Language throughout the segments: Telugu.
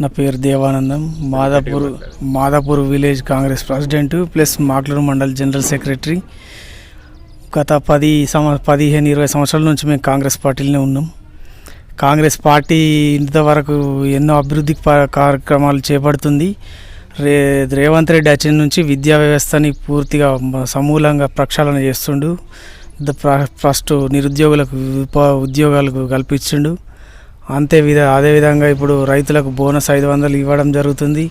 నా పేరు Devanandam. Madapur Madapur village Congress president plus Makloor mandal general secretary. గత పది సంవ పదిహేను ఇరవై సంవత్సరాల నుంచి మేము కాంగ్రెస్ పార్టీలోనే ఉన్నాం. కాంగ్రెస్ పార్టీ ఇంతవరకు ఎన్నో అభివృద్ధి ప- కార్యక్రమాలు చేపడుతుంది. రే రేవంత్ రెడ్డి వచ్చిన నుంచి విద్యా వ్యవస్థని పూర్తిగా సమూలంగా ప్రక్షాళన చేస్తుండు. ఫస్ట్ నిరుద్యోగులకు ఉప ఉద్యోగాలకు కల్పించిండు. అంతే విధ అదేవిధంగా ఇప్పుడు రైతులకు బోనస్ ఐదు వందలు ఇవ్వడం జరుగుతుంది.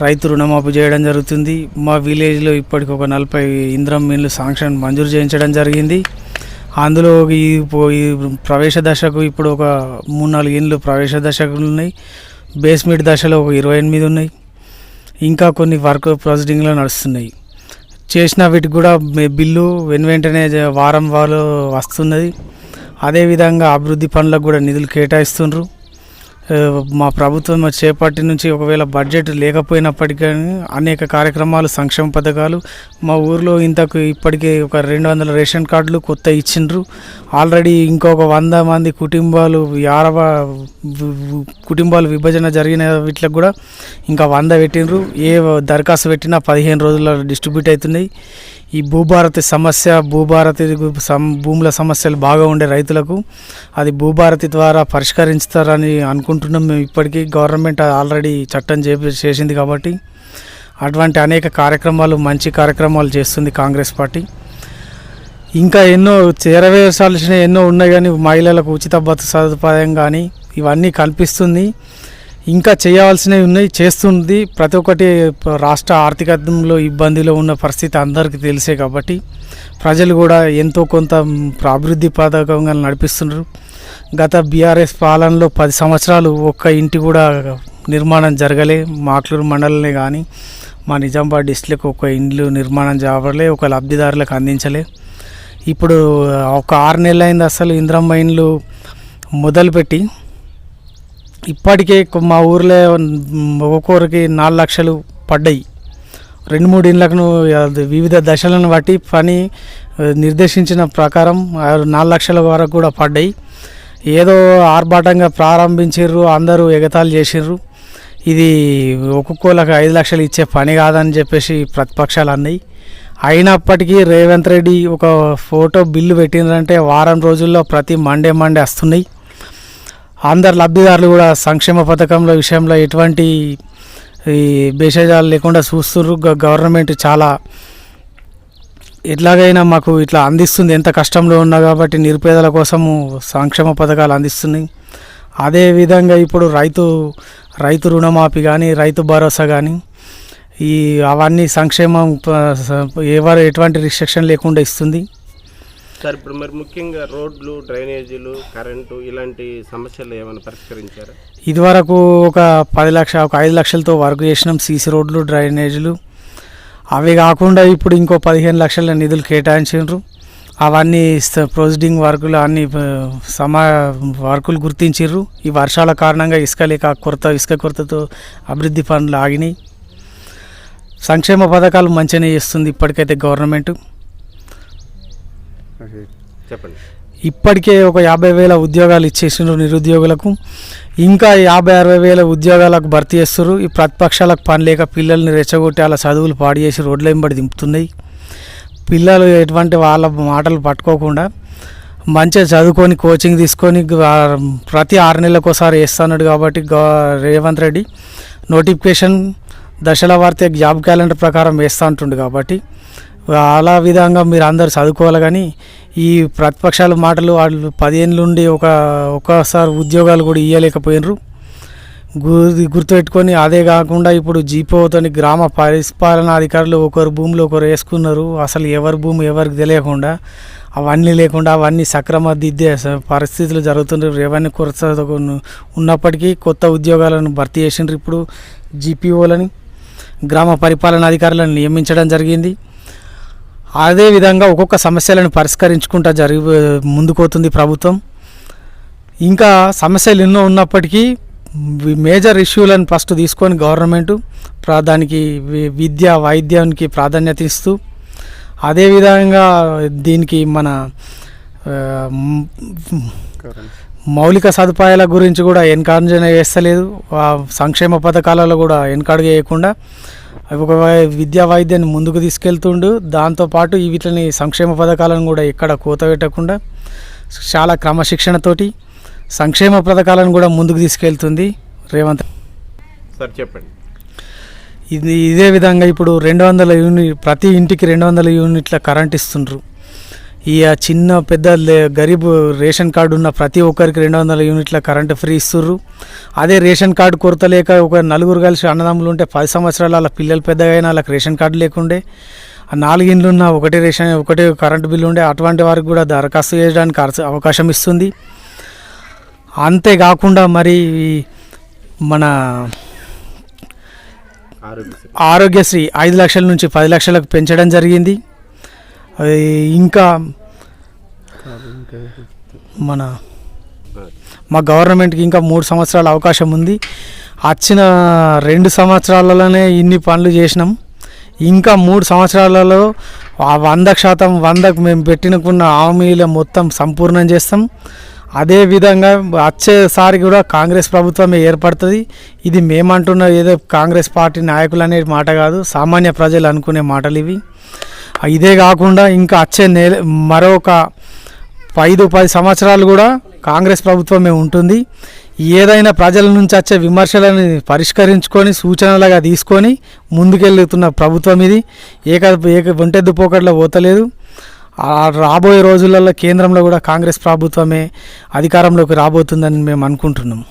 రైతు రుణమాఫీ చేయడం జరుగుతుంది. మా విలేజ్లో ఇప్పటికి ఒక నలభై ఇంద్రం మిల్లు శాంక్షన్ మంజూరు చేయించడం జరిగింది. అందులో ఈ పో- ఈ ప్రవేశ దశకు ఇప్పుడు ఒక మూడు నాలుగు ఇండ్లు ప్రవేశ దశకు ఉన్నాయి. బేస్మెంట్ దశలో ఒక ఇరవై ఎనిమిది ఉన్నాయి. ఇంకా కొన్ని వర్క్ ప్రొసీడింగ్లో నడుస్తున్నాయి. చేసిన వీటికి కూడా బిల్లు వెను వెంటనే వారం వారు వస్తున్నది. అదేవిధంగా అభివృద్ధి పనులకు కూడా నిధులు కేటాయిస్తుండ్రు. మా ప్రభుత్వం చేపట్టి నుంచి ఒకవేళ బడ్జెట్ లేకపోయినప్పటికీ అనేక కార్యక్రమాలు సంక్షేమ పథకాలు మా ఊర్లో ఇంతకు ఇప్పటికే ఒక రెండు వందల రేషన్ కార్డులు కొత్త ఇచ్చిండ్రు. ఆల్రెడీ ఇంకొక వంద మంది కుటుంబాలు యారవ కుటుంబాలు విభజన జరిగిన వీటికి కూడా ఇంకా వంద పెట్టిండ్రు. ఏ దరఖాస్తు పెట్టినా పదిహేను రోజుల్లో డిస్ట్రిబ్యూట్ అవుతున్నాయి. ఈ భూభారతి సమస్య భూభారతి భూముల సమస్యలు బాగా ఉండే రైతులకు అది భూభారతి ద్వారా పరిష్కరించుతారని అనుకుంటున్నాం మేము ఇప్పటికీ. గవర్నమెంట్ ఆల్రెడీ చట్టం చేపి చేసింది కాబట్టి అటువంటి అనేక కార్యక్రమాలు మంచి కార్యక్రమాలు చేస్తుంది కాంగ్రెస్ పార్టీ. ఇంకా ఎన్నో చేరవేర్చాల్సిన ఎన్నో ఉన్నాయి కానీ మహిళలకు ఉచిత బతు సదుపాయం కానీ ఇవన్నీ కల్పిస్తుంది. ఇంకా చేయవలసినవి ఉన్నాయి చేస్తుంది. ప్రతి ఒక్కటి రాష్ట్ర ఆర్థికంలో ఇబ్బందిలో ఉన్న పరిస్థితి అందరికీ తెలిసే కాబట్టి ప్రజలు కూడా ఎంతో కొంత అభివృద్ధి పథకంగా నడిపిస్తున్నారు. గత బీఆర్ఎస్ పాలనలో పది సంవత్సరాలు ఒక్క ఇంటి కూడా నిర్మాణం జరగలే. మాక్లూరు మండలనే కానీ మా నిజామాబాద్ డిస్టిక్ ఒక ఇండ్లు నిర్మాణం చేయలే ఒక లబ్ధిదారులకు అందించలే. ఇప్పుడు ఒక ఆరు నెలలు అయింది అసలు ఇంద్రమ్మ ఇండ్లు మొదలుపెట్టి ఇప్పటికే మా ఊర్లో ఒక్కొక్కరికి నాలుగు లక్షలు పడ్డాయి. రెండు మూడు ఇండ్లకు వివిధ దశలను బట్టి పని నిర్దేశించిన ప్రకారం నాలుగు లక్షల వరకు కూడా పడ్డాయి. ఏదో ఆర్భాటంగా ప్రారంభించారు అందరూ ఎగతాళి చేసిర్రు. ఇది ఒక్కొక్కలకు ఐదు లక్షలు ఇచ్చే పని కాదని చెప్పేసి ప్రతిపక్షాలు అన్నాయి. అయినప్పటికీ రేవంత్ రెడ్డి ఒక ఫోటో బిల్లు పెట్టిందంటే వారం రోజుల్లో ప్రతి మండే మండే వస్తున్నాయి. అందరు లబ్ధిదారులు కూడా సంక్షేమ పథకంలో విషయంలో ఎటువంటి ఈ భేషజాలు లేకుండా చూస్తున్నారు గ- గవర్నమెంట్ చాలా ఎట్లాగైనా మాకు ఇట్లా అందిస్తుంది. ఎంత కష్టంలో ఉన్నా కాబట్టి నిరుపేదల కోసము సంక్షేమ పథకాలు అందిస్తున్నాయి. అదేవిధంగా ఇప్పుడు రైతు రైతు రుణమాఫీ కానీ రైతు భరోసా కానీ ఈ అవన్నీ సంక్షేమం ఎవరు ఎటువంటి రిస్ట్రిక్షన్ లేకుండా ఇస్తుంది. సార్ ఇప్పుడు మరి ముఖ్యంగా రోడ్లు డ్రైనేజీలు కరెంటు ఇలాంటి సమస్యలు ఏమైనా పరిష్కరించారు? ఇదివరకు ఒక పది లక్ష ఒక ఐదు లక్షలతో వర్క్ చేసినాం సీసీ రోడ్లు డ్రైనేజీలు. అవి కాకుండా ఇప్పుడు ఇంకో పదిహేను లక్షల నిధులు కేటాయించారు అవన్నీ ప్రొసీడింగ్ వర్కులు అన్ని సమా వర్కులు గుర్తించారు ఈ వర్షాల కారణంగా ఇసుక లేక కొరత ఇసుక కొరతతో అభివృద్ధి పనులు ఆగినాయి. సంక్షేమ పథకాలు మంచిగానే చేస్తుంది ఇప్పటికైతే గవర్నమెంట్. చెప్పండి. ఇప్పటికే ఒక యాభై వేల ఉద్యోగాలు ఇచ్చేసిండ్రు నిరుద్యోగులకు. ఇంకా యాభై అరవై వేల ఉద్యోగాలకు భర్తీ చేస్తారు ఈ ప్రతిపక్షాలకు పని లేక పిల్లల్ని రెచ్చగొట్టి అలా చదువులు పాడు చేసి రోడ్ల వెంబడి దింపుతున్నాయి. పిల్లలు ఎటువంటి వాళ్ళ మాటలు పట్టుకోకుండా మంచిగా చదువుకొని కోచింగ్ తీసుకొని ప్రతి ఆరు నెలలకు ఒకసారి వేస్తున్నాడు కాబట్టి రేవంత్ రెడ్డి నోటిఫికేషన్ దశల వారితే జాబ్ క్యాలెండర్ ప్రకారం వేస్తూ ఉంటుండు కాబట్టి అలా విధంగా మీరు అందరు చదువుకోవాలి కానీ ఈ ప్రతిపక్షాల మాటలు వాళ్ళు పదిహేను నుండి ఒక ఒక్కసారి ఉద్యోగాలు కూడా ఇవ్వలేకపోయినరు గుర్తుపెట్టుకొని అదే కాకుండా ఇప్పుడు జీపోతోని గ్రామ పరిపాలనా అధికారులు ఒకరు భూమిలో ఒకరు వేసుకున్నారు. అసలు ఎవరి భూమి ఎవరికి తెలియకుండా అవన్నీ లేకుండా అవన్నీ సక్రమ దిద్దే పరిస్థితులు జరుగుతుండ్రు. రెవెన్యూ కొరత ఉన్నప్పటికీ కొత్త ఉద్యోగాలను భర్తీ చేసిండ్రు ఇప్పుడు జీపీఓలని గ్రామ పరిపాలనా అధికారులను నియమించడం జరిగింది. అదే విధంగా ఒక్కొక్క సమస్యలను పరిష్కరించుకుంటా జరిగి ముందుకోతుంది ప్రభుత్వం. ఇంకా సమస్యలు ఎన్నో ఉన్నప్పటికీ మేజర్ ఇష్యూలను ఫస్ట్ తీసుకొని గవర్నమెంట్ దానికి వి- విద్య వైద్యానికి ప్రాధాన్యత ఇస్తూ అదేవిధంగా దీనికి మన మౌలిక సదుపాయాల గురించి కూడా ఎన్కార్జన చేస్తలేదు. ఆ సంక్షేమ పథకాలలో కూడా వెనకడుగు చేయకుండా ఒక విద్యా వైద్యాన్ని ముందుకు తీసుకెళ్తుండు. దాంతోపాటు ఈ వీటిని సంక్షేమ పథకాలను కూడా ఎక్కడ కోత పెట్టకుండా చాలా క్రమశిక్షణతోటి సంక్షేమ పథకాలను కూడా ముందుకు తీసుకెళ్తుంది. రేవంత్ సార్ చెప్పండి. ఇది ఇదే విధంగా ఇప్పుడు రెండు వందల యూనిట్ ప్రతి ఇంటికి రెండు వందల యూనిట్ల కరెంట్ ఇస్తుండ్రు. ఈ చిన్న పెద్ద గరీబ్ రేషన్ కార్డు ఉన్న ప్రతి ఒక్కరికి రెండు వందల యూనిట్ల కరెంటు ఫ్రీ ఇస్తుర్రు. అదే రేషన్ కార్డు కొరత లేక ఒక నలుగురు కలిసి అన్నదమ్ములు ఉంటే పది సంవత్సరాలు వాళ్ళ పిల్లలు పెద్దగా అయినా వాళ్ళకి రేషన్ కార్డు లేకుండే. ఆ నాలుగు ఇండ్లు ఉన్న ఒకటే రేషన్ ఒకటే కరెంటు బిల్లు ఉండే. అటువంటి వారికి కూడా దరఖాస్తు చేయడానికి అవకాశం ఇస్తుంది. అంతేకాకుండా మరి మన ఆరోగ్యశ్రీ ఐదు లక్షల నుంచి పది లక్షలకు పెంచడం జరిగింది. ఇంకా మన మా గవర్నమెంట్కి ఇంకా మూడు సంవత్సరాల అవకాశం ఉంది. వచ్చిన రెండు సంవత్సరాలలోనే ఇన్ని పనులు చేసినాం. ఇంకా మూడు సంవత్సరాలలో వంద శాతం వందకు మేము పెట్టినకున్న హామీలు మొత్తం సంపూర్ణం చేస్తాం. అదే విధంగా వచ్చేసారి కూడా కాంగ్రెస్ ప్రభుత్వమే ఏర్పడుతుంది. ఇది మేమంటున్న ఏదో కాంగ్రెస్ పార్టీ నాయకులు అనే మాట కాదు సామాన్య ప్రజలు అనుకునే మాటలు ఇవి. ఇదే కాకుండా ఇంకా వచ్చే నెల మరొక ఐదు పది సంవత్సరాలు కూడా కాంగ్రెస్ ప్రభుత్వమే ఉంటుంది. ఏదైనా ప్రజల నుంచి వచ్చే విమర్శలను పరిష్కరించుకొని సూచనలుగా తీసుకొని ముందుకెళ్తున్న ప్రభుత్వం ఇది. ఏక ఏక ఒంటెద్దు పోకట్లో పోతలేదు. రాబోయే రోజులలో కేంద్రంలో కూడా కాంగ్రెస్ ప్రభుత్వమే అధికారంలోకి రాబోతుందని మేము అనుకుంటున్నాం.